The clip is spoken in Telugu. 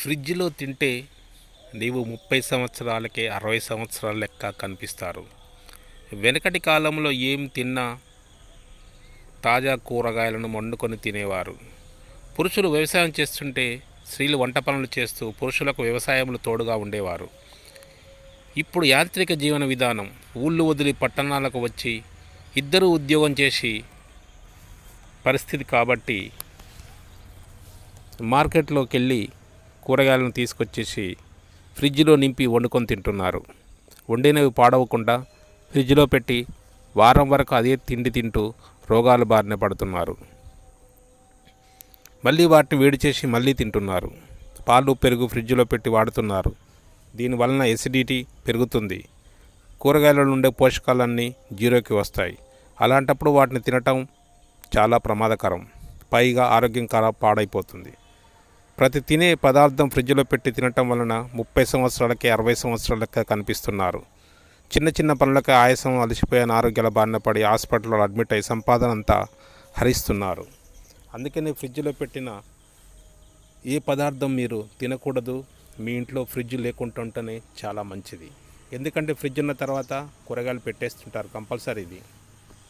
ఫ్రిడ్జ్లో తింటే నీవు ముప్పై సంవత్సరాలకే అరవై సంవత్సరాల లెక్క కనిపిస్తారు. వెనకటి కాలంలో ఏం తిన్నా తాజా కూరగాయలను వండుకొని తినేవారు. పురుషులు వ్యవసాయం చేస్తుంటే స్త్రీలు వంట పనులు చేస్తూ పురుషులకు వ్యవసాయంలో తోడుగా ఉండేవారు. ఇప్పుడు యాంత్రిక జీవన విధానం ఊళ్ళు వదిలి పట్టణాలకు వచ్చి ఇద్దరు ఉద్యోగం చేసి పరిస్థితి కాబట్టి మార్కెట్లోకి వెళ్ళి కూరగాయలను తీసుకొచ్చేసి ఫ్రిడ్జ్లో నింపి వండుకొని తింటున్నారు. వండినవి పాడవకుండా ఫ్రిడ్జ్లో పెట్టి వారం వరకు అదే తిండి తింటూ రోగాలు బారిన పడుతున్నారు. మళ్ళీ వాటిని వేడి చేసి మళ్ళీ తింటున్నారు. పాలు పెరుగు ఫ్రిడ్జ్లో పెట్టి వాడుతున్నారు. దీనివలన ఎసిడిటీ పెరుగుతుంది. కూరగాయలలో ఉండే పోషకాలన్నీ జీరోకి వస్తాయి. అలాంటప్పుడు వాటిని తినటం చాలా ప్రమాదకరం. పైగా ఆరోగ్యం కరా పాడైపోతుంది. ప్రతి తినే పదార్థం ఫ్రిడ్జ్లో పెట్టి తినటం వలన ముప్పై సంవత్సరాలకి అరవై సంవత్సరాలకి కనిపిస్తున్నారు. చిన్న చిన్న పనులకు ఆయాసం అలసిపోయిన ఆరోగ్యాల బారిన పడి హాస్పిటల్లో అడ్మిట్ అయ్యి సంపాదన అంతా హరిస్తున్నారు. అందుకని ఫ్రిడ్జ్లో పెట్టిన ఏ పదార్థం మీరు తినకూడదు మీ ఇంట్లో ఫ్రిడ్జ్ లేకుండా ఉంటేనే చాలా మంచిది. ఎందుకంటే ఫ్రిడ్జ్ ఉన్న తర్వాత కూరగాయలు పెట్టేస్తుంటారు కంపల్సరీ ఇది.